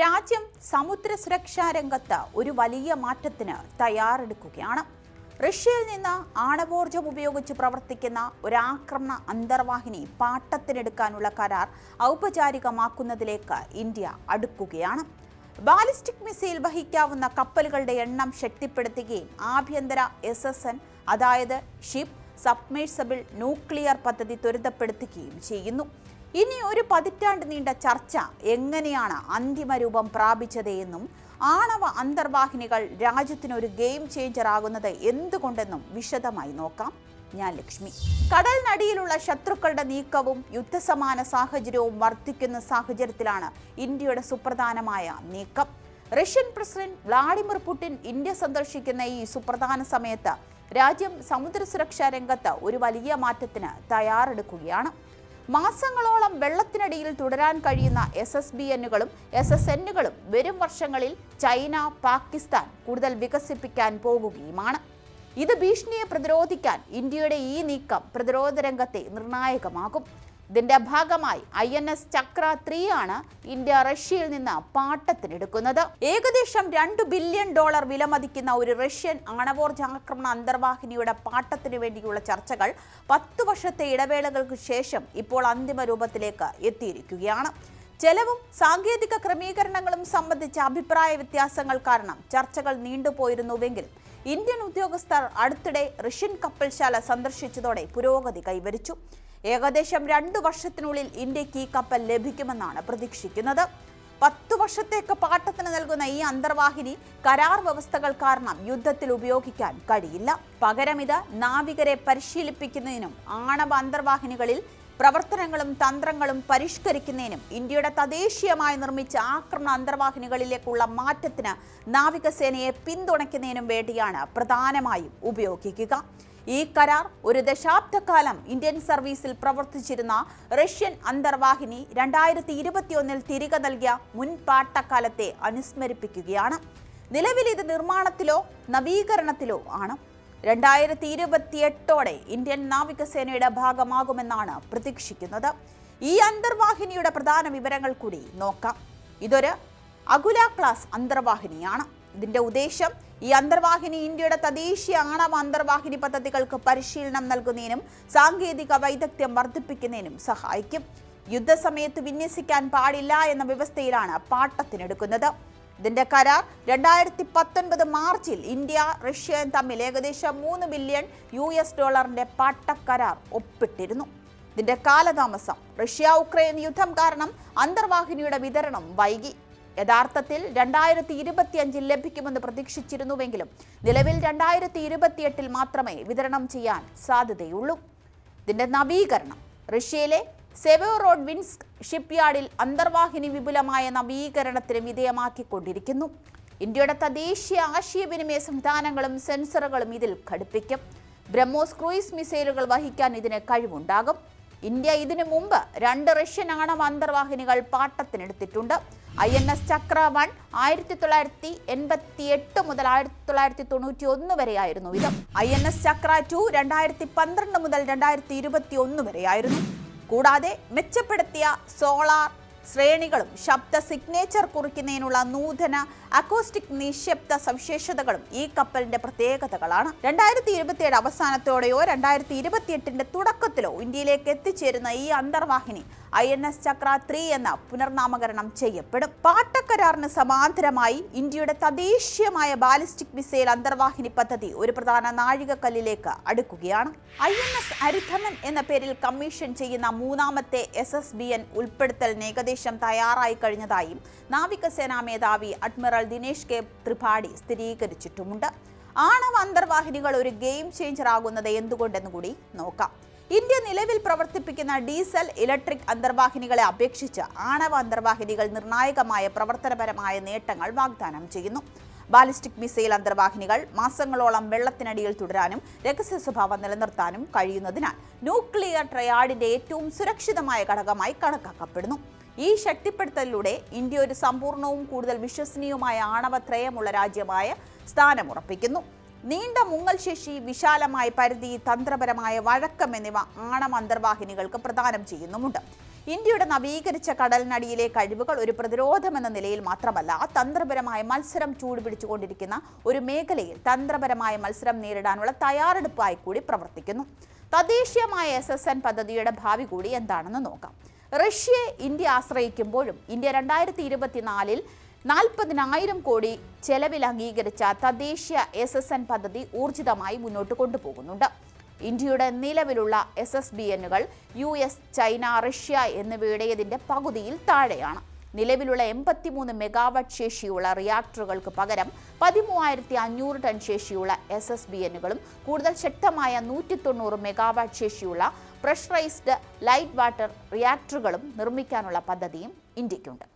രാജ്യം സമുദ്ര സുരക്ഷാ രംഗത്ത് ഒരു വലിയ മാറ്റത്തിന് തയ്യാറെടുക്കുകയാണ്. റഷ്യയിൽ നിന്ന് ആണവോർജം ഉപയോഗിച്ച് പ്രവർത്തിക്കുന്ന ഒരു ആക്രമണ അന്തർവാഹിനി പാട്ടത്തിനെടുക്കാനുള്ള കരാർ ഔപചാരികമാക്കുന്നതിലേക്ക് ഇന്ത്യ അടുക്കുകയാണ്. ബാലിസ്റ്റിക് മിസൈൽ വഹിക്കാവുന്ന കപ്പലുകളുടെ എണ്ണം ശക്തിപ്പെടുത്തുകയും ആഭ്യന്തര എസ് എസ് എൻ അതായത് ഷിപ്പ് സബ്മേഴ്സബിൾ ന്യൂക്ലിയർ പദ്ധതി ത്വരിതപ്പെടുത്തുകയും ചെയ്യുന്നു. ഇനി ഒരു പതിറ്റാണ്ട് നീണ്ട ചർച്ച എങ്ങനെയാണ് അന്തിമ രൂപം പ്രാപിച്ചത് എന്നും ആണവ അന്തർവാഹിനികൾ രാജ്യത്തിനൊരു ഗെയിം ചേഞ്ചർ ആകുന്നത് എന്തുകൊണ്ടെന്നും വിശദമായി നോക്കാം. ഞാൻ ലക്ഷ്മി. കടലിനടിയിലുള്ള ശത്രുക്കളുടെ നീക്കവും യുദ്ധസമാന സാഹചര്യവും വർദ്ധിക്കുന്ന സാഹചര്യത്തിലാണ് ഇന്ത്യയുടെ സുപ്രധാനമായ നീക്കം. Russian president Vladimir Putin India സന്ദർശിക്കുന്ന ഈ സുപ്രധാന സമയത്ത് രാജ്യം സമുദ്ര സുരക്ഷാ രംഗത്ത് ഒരു വലിയ മാറ്റത്തിന് തയ്യാറെടുക്കുകയാണ്. മാസങ്ങളോളം വെള്ളത്തിനടിയിൽ തുടരാൻ കഴിയുന്ന എസ് എസ് ബി എന്നുകളും എസ് എസ് എന്നുകളും വരും വർഷങ്ങളിൽ ചൈന പാകിസ്ഥാൻ കൂടുതൽ വികസിപ്പിക്കാൻ പോകുകയുമാണ്. ഇത് ഭീഷണിയെ പ്രതിരോധിക്കാൻ ഇന്ത്യയുടെ ഈ നീക്കം പ്രതിരോധ രംഗത്തെ നിർണായകമാകും ഇതിന്റെ ഭാഗമായി I N S Chakra three ആണ് ഇന്ത്യ റഷ്യയിൽ നിന്ന് പാട്ടത്തിനെടുക്കുന്നത്. ഏകദേശം രണ്ട് ബില്യൺ ഡോളർ വിലമതിക്കുന്ന ഒരു റഷ്യൻ ആണവോർജ ആക്രമണ അന്തർവാഹിനിയുടെ പാട്ടത്തിന് വേണ്ടിയുള്ള ചർച്ചകൾ പത്തു വർഷത്തെ ഇടവേളകൾക്ക് ശേഷം ഇപ്പോൾ അന്തിമ രൂപത്തിലേക്ക് എത്തിയിരിക്കുകയാണ്. ചെലവും സാങ്കേതിക ക്രമീകരണങ്ങളും സംബന്ധിച്ച അഭിപ്രായ വ്യത്യാസങ്ങൾ കാരണം ചർച്ചകൾ നീണ്ടുപോയിരുന്നുവെങ്കിലും ഇന്ത്യൻ ഉദ്യോഗസ്ഥർ അടുത്തിടെ റഷ്യൻ കപ്പൽശാല സന്ദർശിച്ചതോടെ പുരോഗതി കൈവരിച്ചു. ഏകദേശം രണ്ടു വർഷത്തിനുള്ളിൽ ഇന്ത്യയ്ക്ക് ഈ കപ്പൽ ലഭിക്കുമെന്നാണ് പ്രതീക്ഷിക്കുന്നത്. പത്തു വർഷത്തേക്ക് പാട്ടത്തിന് നൽകുന്ന ഈ അന്തർവാഹിനി കരാർ വ്യവസ്ഥകൾ കാരണം യുദ്ധത്തിൽ ഉപയോഗിക്കാൻ കഴിയില്ല. പകരം ഇത് നാവികരെ പരിശീലിപ്പിക്കുന്നതിനും ആണവ അന്തർവാഹിനികളിൽ പ്രവർത്തനങ്ങളും തന്ത്രങ്ങളും പരിഷ്കരിക്കുന്നതിനും ഇന്ത്യയുടെ തദ്ദേശീയമായി നിർമ്മിച്ച ആക്രമണ അന്തർവാഹിനികളിലേക്കുള്ള മാറ്റത്തിന് നാവികസേനയെ പിന്തുണയ്ക്കുന്നതിനും വേണ്ടിയാണ് പ്രധാനമായും ഉപയോഗിക്കുക. ഈ കരാർ ഒരു ദശാബ്ദക്കാലം ഇന്ത്യൻ സർവീസിൽ പ്രവർത്തിച്ചിരുന്ന റഷ്യൻ അന്തർവാഹിനി രണ്ടായിരത്തി ഇരുപത്തിയൊന്നിൽ തിരികെ നൽകിയ മുൻ പാട്ടക്കാലത്തെ അനുസ്മരിപ്പിക്കുകയാണ്. നിലവിൽ ഇത് നിർമ്മാണത്തിലോ നവീകരണത്തിലോ ആണ്. രണ്ടായിരത്തി ഇരുപത്തിയെട്ടോടെ ഇന്ത്യൻ നാവികസേനയുടെ ഭാഗമാകുമെന്നാണ് പ്രതീക്ഷിക്കുന്നത്. ഈ അന്തർവാഹിനിയുടെ പ്രധാന വിവരങ്ങൾ കൂടി നോക്കാം. ഇതൊരു അകുല ക്ലാസ് അന്തർവാഹിനിയാണ്. ഇതിന്റെ ഉദ്ദേശം ഈ അന്തർവാഹിനി ഇന്ത്യയുടെ തദ്ദേശീയ ആണവ അന്തർവാഹിനി പദ്ധതികൾക്ക് പരിശീലനം നൽകുന്നതിനും സാങ്കേതിക വൈദഗ്ധ്യം വർദ്ധിപ്പിക്കുന്നതിനും സഹായിക്കും. യുദ്ധസമയത്ത് വിന്യസിക്കാൻ പാടില്ല എന്ന വ്യവസ്ഥയിലാണ് പാട്ടത്തിനെടുക്കുന്നത്. ഇതിന്റെ കരാർ രണ്ടായിരത്തി പത്തൊൻപത് മാർച്ചിൽ ഇന്ത്യ റഷ്യൻ തമ്മിൽ ഏകദേശം മൂന്ന് ബില്യൺ യു എസ് ഡോളറിന്റെ പാട്ടക്കരാർ ഒപ്പിട്ടിരുന്നു. ഇതിന്റെ കാലതാമസം റഷ്യ ഉക്രൈൻ യുദ്ധം കാരണം അന്തർവാഹിനിയുടെ വിതരണം വൈകി. യഥാർത്ഥത്തിൽ രണ്ടായിരത്തി ഇരുപത്തിയഞ്ചിൽ ലഭിക്കുമെന്ന് പ്രതീക്ഷിച്ചിരുന്നുവെങ്കിലും നിലവിൽ രണ്ടായിരത്തി ഇരുപത്തിയെട്ടിൽ മാത്രമേ വിതരണം ചെയ്യാൻ സാധ്യതയുള്ളൂ. ഇതിന്റെ നവീകരണം റഷ്യയിലെ സെവോറോഡ് വിൻസ്ക് ഷിപ്പ്യാർഡിൽ അന്തർവാഹിനി വിപുലമായ നവീകരണത്തിന് വിധേയമാക്കിക്കൊണ്ടിരിക്കുന്നു. ഇന്ത്യയുടെ തദ്ദേശീയ ആശയവിനിമയ സംവിധാനങ്ങളും സെൻസറുകളും ഇതിൽ ഘടിപ്പിക്കും. ബ്രഹ്മോസ് ക്രൂയിസ് മിസൈലുകൾ വഹിക്കാൻ ഇതിന് കഴിവുണ്ടാകും. ഇന്ത്യ ഇതിനു മുമ്പ് രണ്ട് റഷ്യൻ ആണവ അന്തർവാഹിനികൾ പാട്ടത്തിനെടുത്തിട്ടുണ്ട്. I N S Chakra one ആയിരത്തി തൊള്ളായിരത്തി എൺപത്തി എട്ട് മുതൽ ആയിരത്തി തൊള്ളായിരത്തി തൊണ്ണൂറ്റി ഒന്ന് വരെയായിരുന്നു ഇത് I N S Chakra two രണ്ടായിരത്തി പന്ത്രണ്ട് മുതൽ രണ്ടായിരത്തി ഇരുപത്തി ഒന്ന് വരെയായിരുന്നു. കൂടാതെ മെച്ചപ്പെടുത്തിയ സോളാർ ശ്രേണികളും ശബ്ദ സിഗ്നേച്ചർ കുറിക്കുന്നതിനുള്ള നൂതന അക്കോസ്റ്റിക് നിശബ്ദ സവിശേഷതകളും ഈ കപ്പലിന്റെ പ്രത്യേകതകളാണ്. രണ്ടായിരത്തി ഇരുപത്തിയേഴ് അവസാനത്തോടെയോ രണ്ടായിരത്തി ഇരുപത്തിയെട്ടിന്റെ തുടക്കത്തിലോ ഇന്ത്യയിലേക്ക് എത്തിച്ചേരുന്ന ഈ അന്തർവാഹിനി I N S Chakra three എന്ന പുനർനാമകരണം ചെയ്യപ്പെടും. പാട്ടക്കരാറിന് സമാന്തരമായി ഇന്ത്യയുടെ തദ്ദേശീയമായ ബാലിസ്റ്റിക് മിസൈൽ അന്തർവാഹിനി പദ്ധതി ഒരു പ്രധാന നാഴികക്കല്ലിലേക്ക് അടുക്കുകയാണ്. ഐ എൻ എസ് അരിധമൻ എന്ന പേരിൽ കമ്മീഷൻ ചെയ്യുന്ന മൂന്നാമത്തെ എസ് എസ് ബി എൻ ഉൾപ്പെടുത്തലിന് ഏകദേശം തയ്യാറായി കഴിഞ്ഞതായും നാവികസേനാ മേധാവി അഡ്മിറൽ ദിനേശ് കെ ത്രിപാഠി സ്ഥിരീകരിച്ചിട്ടുമുണ്ട്. ആണവ അന്തർവാഹിനികൾ ഒരു ഗെയിം ചേഞ്ചർ ആകുന്നത് എന്തുകൊണ്ടെന്ന് കൂടി നോക്കാം. ഇന്ത്യ നിലവിൽ പ്രവർത്തിപ്പിക്കുന്ന ഡീസൽ ഇലക്ട്രിക് അന്തർവാഹിനികളെ അപേക്ഷിച്ച് ആണവ അന്തർവാഹിനികൾ നിർണായകമായ പ്രവർത്തനപരമായ നേട്ടങ്ങൾ വാഗ്ദാനം ചെയ്യുന്നു. ബാലിസ്റ്റിക് മിസൈൽ അന്തർവാഹിനികൾ മാസങ്ങളോളം വെള്ളത്തിനടിയിൽ തുടരാനും രഹസ്യ സ്വഭാവം നിലനിർത്താനും കഴിയുന്നതിനാൽ ന്യൂക്ലിയർ ട്രയാഡിന്റെ ഏറ്റവും സുരക്ഷിതമായ ഘടകമായി കണക്കാക്കപ്പെടുന്നു. ഈ ശക്തിപ്പെടുത്തലിലൂടെ ഇന്ത്യ ഒരു സമ്പൂർണവും കൂടുതൽ വിശ്വസനീയവുമായ ആണവത്രയമുള്ള രാജ്യമായ സ്ഥാനമുറപ്പിക്കുന്നു. നീണ്ട മുങ്ങൽ ശേഷി വിശാലമായ പരിധി തന്ത്രപരമായ വഴക്കം എന്നിവ ആണവ അന്തർവാഹിനികൾക്ക് പ്രദാനം ചെയ്യുന്നുമുണ്ട്. ഇന്ത്യയുടെ നവീകരിച്ച കടലിനടിയിലെ കഴിവുകൾ ഒരു പ്രതിരോധമെന്ന നിലയിൽ മാത്രമല്ല തന്ത്രപരമായ മത്സരം ചൂടുപിടിച്ചുകൊണ്ടിരിക്കുന്ന ഒരു മേഖലയിൽ തന്ത്രപരമായ മത്സരം നേരിടാനുള്ള തയ്യാറെടുപ്പായി കൂടി പ്രവർത്തിക്കുന്നു. തദ്ദേശീയമായ എസ് എസ് എൻ പദ്ധതിയുടെ ഭാവി കൂടി എന്താണെന്ന് നോക്കാം. റഷ്യയെ ഇന്ത്യ ആശ്രയിക്കുമ്പോഴും ഇന്ത്യ രണ്ടായിരത്തി ഇരുപത്തിനാലിൽ നാൽപ്പതിനായിരം കോടി ചെലവിൽ അംഗീകരിച്ച തദ്ദേശീയ എസ് എസ് എൻ പദ്ധതി ഊർജിതമായി മുന്നോട്ട് കൊണ്ടുപോകുന്നുണ്ട്. ഇന്ത്യയുടെ നിലവിലുള്ള എസ് എസ് ബി എന്നുകൾ യു എസ് ചൈന റഷ്യ എന്നിവയുടേതിന്റെ പകുതിയിൽ താഴെയാണ്. നിലവിലുള്ള എൺപത്തിമൂന്ന് മെഗാവാട്ട് ശേഷിയുള്ള റിയാക്ടറുകൾക്ക് പകരം പതിമൂവായിരത്തി അഞ്ഞൂറ് ടൺ ശേഷിയുള്ള എസ് എസ് ബി എന്നുകളും കൂടുതൽ ശക്തമായ നൂറ്റി തൊണ്ണൂറ് മെഗാവാട്ട് ശേഷിയുള്ള പ്രഷറൈസ്ഡ് ലൈറ്റ് വാട്ടർ റിയാക്ടറുകളും നിർമ്മിക്കാനുള്ള പദ്ധതിയും ഇന്ത്യക്കുണ്ട്.